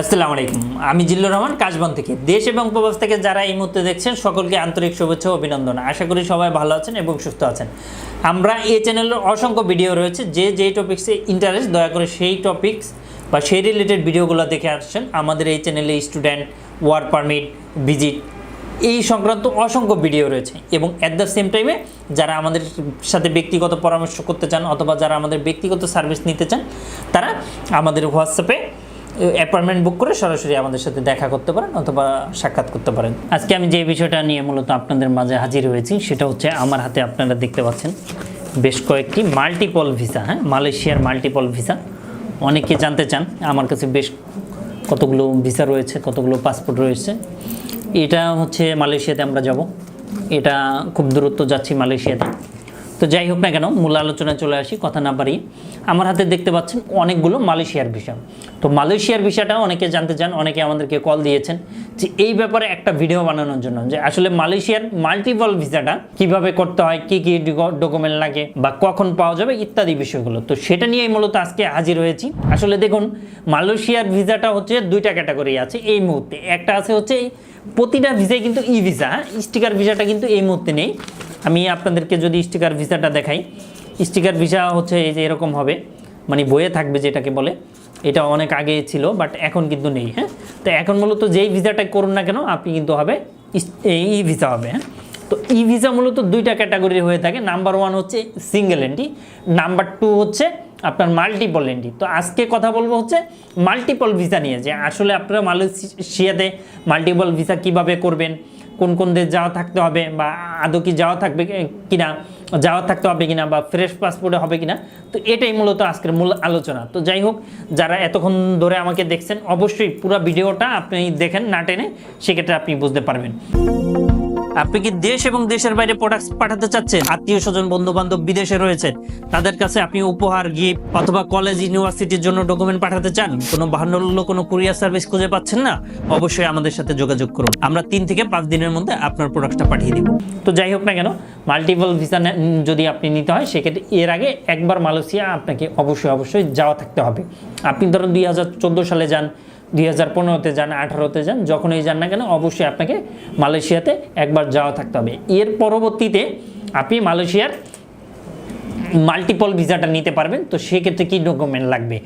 আসসালামু আলাইকুম। আমি জিল্লুর রহমান, কাশবন থেকে। দেশ এবং প্রবাস থেকে যারা এই মুহূর্তে দেখছেন, সকলকে আন্তরিক শুভেচ্ছা অভিনন্দন। আশা করি সবাই ভালো আছেন এবং সুস্থ আছেন। আমরা এই চ্যানেলের অসংখ্য ভিডিও রয়েছে। যে যেই টপিক্সে ইন্টারেস্ট দয়া করে সেই টপিক্স বা সেই রিলেটেড ভিডিওগুলো দেখে আসছেন, আমাদের এই চ্যানেলে স্টুডেন্ট ওয়ার্ক পারমিট ভিজিট এই সংক্রান্ত অসংখ্য ভিডিও রয়েছে। এবং অ্যাট দ্য সেম টাইমে যারা আমাদের সাথে ব্যক্তিগত পরামর্শ করতে চান অথবা যারা আমাদের ব্যক্তিগত সার্ভিস নিতে চান, তারা আমাদের হোয়াটসঅ্যাপে অ্যাপয়েন্টমেন্ট বুক করে সরাসরি আমাদের সাথে দেখা করতে পারেন অথবা সাক্ষাৎ করতে পারেন। আজকে আমি যে বিষয়টা নিয়ে মূলত আপনাদের মাঝে হাজির হয়েছি, সেটা হচ্ছে আমার হাতে আপনারা দেখতে পাচ্ছেন বেশ কয়েকটি মাল্টিপল ভিসা হ্যাঁ? মালয়েশিয়ার মাল্টিপল ভিসা অনেকে জানতে চান, আমার কাছে বেশ কতগুলো ভিসা রয়েছে, কতগুলো পাসপোর্ট রয়েছে। এটা হচ্ছে মালয়েশিয়াতে আমরা যাব। এটা খুব দূরত্ব যাচ্ছি মালয়েশিয়াতে। তো যাই হোক না কেন, মূল আলোচনায় চলে আসি, কথা না পারি আমার হাতে দেখতে পাচ্ছেন অনেকগুলো মালয়েশিয়ার ভিসা। তো মালয়েশিয়ার ভিসাটা অনেকে জানতে চান, অনেকে আমাদেরকে কল দিয়েছেন যে এই ব্যাপারে একটা ভিডিও বানানোর জন্য, যে আসলে মালয়েশিয়ার মাল্টিপল ভিসাটা কীভাবে করতে হয়, কি কি ডকুমেন্ট লাগে, বা কখন পাওয়া যাবে ইত্যাদি বিষয়গুলো। তো সেটা নিয়েই মূলত আজকে হাজির হয়েছি। আসলে দেখুন, মালয়েশিয়ার ভিসাটা হচ্ছে দুইটা ক্যাটাগরি আছে এই মুহূর্তে। একটা আছে হচ্ছে প্রতিটা ভিসাই কিন্তু ই ভিসা স্টিকার ভিসাটা কিন্তু এই মুহূর্তে নেই। আমি আপনাদেরকে যদি স্টিকার ভিসাটা দেখাই, স্টিকার ভিসা হচ্ছে এই যে এরকম হবে মানে বইয়ে থাকবে যেটাকে বলে, এটা অনেক আগে ছিল বাট এখন কিন্তু নেই হ্যাঁ? তো এখন মূলত যেই ভিসাটা করুন না কেন, আপনি কিন্তু হবে ই ভিসা হবে হ্যাঁ? তো ই ভিসা মূলত দুইটা ক্যাটাগরি হয়ে থাকে, নাম্বার ওয়ান হচ্ছে সিঙ্গেল এন্ট্রি, নাম্বার টু হচ্ছে আপনার মাল্টিপল এন্ট্রি। তো আজকে কথা বলব হচ্ছে মাল্টিপল ভিসা নিয়ে, যে আসলে আপনারা মালয়েশিয়াতে মাল্টিপল ভিসা কীভাবে করবেন কোন কোন দেশ যাওয়া থাকতে হবে বা আদৌ কি যাওয়া থাকবে কিনা, যাওয়া থাকতে হবে কিনা বা ফ্রেশ পাসপোর্টে হবে কিনা, তো এটাই মূলত আজকের মূল আলোচনা। তো যাই হোক, যারা এতক্ষণ ধরে আমাকে দেখছেন, অবশ্যই পুরো ভিডিওটা আপনি দেখেন না টেনে, সেক্ষেত্রে আপনি বুঝতে পারবেন। আপনি কি দেশ এবং দেশের বাইরে প্রোডাক্ট পাঠাতে চাচ্ছেন? আত্মীয় স্বজন বন্ধু বান্ধব বিদেশে রয়েছে। তাদের কাছে আপনি উপহার গিফট অথবা কলেজ ইউনিভার্সিটির জন্য ডকুমেন্ট পাঠাতে চান? কোনো বাহান্ন কোনো কুরিয়ার সার্ভিস খুঁজে পাচ্ছেন না? অবশ্যই আমাদের সাথে যোগাযোগ করুন। আমরা তিন থেকে পাঁচ দিনের মধ্যে আপনার প্রোডাক্টটা পাঠিয়ে দিব। তো যাই হোক না কেন মাল্টিপল ভিসা যদি আপনি নিতে হয়, সেক্ষেত্রে এর আগে একবার মালয়েশিয়া আপনাকে অবশ্যই অবশ্যই যাওয়া থাকতে হবে। আপনি ধরুন দুই হাজার চোদ্দ সালে যান দুই হাজার পনেরোতে যান, আঠারোতে যান, যখনই যান না কেন, অবশ্যই আপনাকে মালয়েশিয়াতে একবার যাওয়া থাকতে হবে। এর পরবর্তীতে আপনি মালয়েশিয়ার মাল্টিপল ভিসাটা নিতে পারবেন, তো সেক্ষেত্রে কী ডকুমেন্ট লাগবে?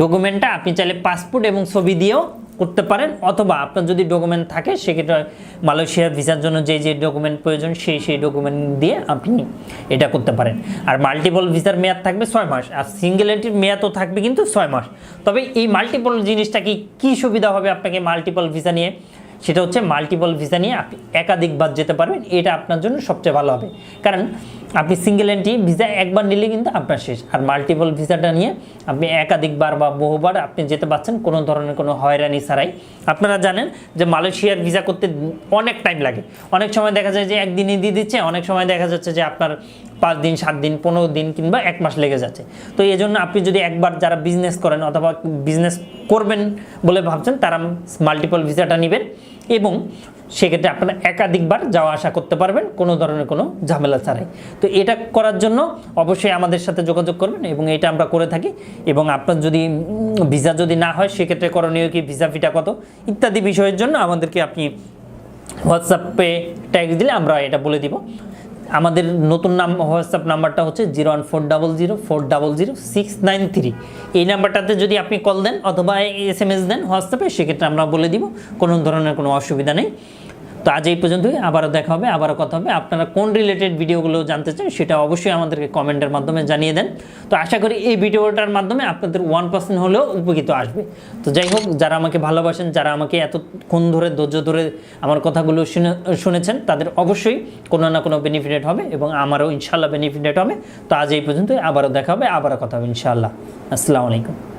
ডকুমেন্টটা আপনি চাইলে পাসপোর্ট এবং ছবি দিয়েও করতে পারেন, অথবা আপনার যদি ডকুমেন্ট থাকে, সেক্ষেত্রে মালয়েশিয়ার ভিসার জন্য যে যে ডকুমেন্ট প্রয়োজন, সেই সেই ডকুমেন্ট দিয়ে আপনি এটা করতে পারেন। আর মাল্টিপল ভিসার মেয়াদ থাকবে ছয় মাস, আর সিঙ্গেল এন্ট্রির মেয়াদও থাকবে কিন্তু ছয় মাস। তবে এই মাল্টিপল জিনিসটা কি, কী সুবিধা হবে আপনাকে মাল্টিপল ভিসা নিয়ে? সেটা হচ্ছে মাল্টিপল ভিসা নিয়ে আপনি একাধিকবার যেতে পারবেন, এটা আপনার জন্য সবচেয়ে ভালো হবে। কারণ আপনি সিঙ্গেল এন্ট্রি ভিসা একবার নিলে কিন্তু আপনার শেষ। আর মাল্টিপল ভিসাটা নিয়ে আপনি একাধিকবার বা বহুবার আপনি যেতে পারছেন, কোনো ধরনের কোনো হয়রানি ছাড়াই। আপনারা জানেন যে মালয়েশিয়ার ভিসা করতে অনেক টাইম লাগে। অনেক সময় দেখা যায় যে একদিনই দিয়ে দিচ্ছে, অনেক সময় দেখা যাচ্ছে যে আপনার পাঁচ দিন, সাত দিন, পনেরো দিন কিংবা এক মাস লেগে যাচ্ছে। তো এই জন্য আপনি যদি একবার যারা বিজনেস করেন অথবা বিজনেস করবেন বলে ভাবছেন, তারা মাল্টিপল ভিসাটা নেবেন এবং সেক্ষেত্রে আপনারা একাধিকবার যাওয়া আসা করতে পারবেন, কোনো ধরনের কোনো ঝামেলা ছাড়াই। তো এটা করার জন্য অবশ্যই আমাদের সাথে যোগাযোগ করবেন এবং এটা আমরা করে থাকি এবং আপনার যদি ভিসা যদি না হয়, সেক্ষেত্রে করণীয় কি? ভিসা ফিটা কত? ইত্যাদি বিষয়ের জন্য আমাদেরকে আপনি হোয়াটসঅ্যাপে ট্যাগ দিলে আমরা এটা বলে দিব। আমাদের নতুন নাম হোয়াটসঅ্যাপ নাম্বারটা হচ্ছে zero one four double zero four double zero six nine three এই নাম্বারটাতে যদি আপনি কল দেন অথবা এস এম এস দেন হোয়াটসঅ্যাপে সেক্ষেত্রে আমরা বলে দিব, কোনো ধরনের কোনো অসুবিধা নেই। তো আজ এই পর্যন্তই। আবারও দেখা হবে, আবারও কথা হবে। আপনারা কোন রিলেটেড ভিডিওগুলো জানতে চান সেটা অবশ্যই আমাদেরকে কমেন্টের মাধ্যমে জানিয়ে দেন। তো আশা করি এই ভিডিওটার মাধ্যমে আপনাদের ওয়ান পার্সেন্ট হলেও উপকৃত আসবে। তো যাই হোক, যারা আমাকে ভালোবাসেন, যারা আমাকে এতক্ষণ ধরে, ধৈর্য ধরে আমার কথাগুলো শুনে, শুনেছেন, তাদের অবশ্যই কোনো না কোনো বেনিফিটেড হবে এবং আমারও ইনশাল্লাহ বেনিফিটেড হবে। তো আজ এই পর্যন্তই, আবারও দেখা হবে, আবারও কথা হবে ইনশাআল্লাহ। আসসালামু আলাইকুম।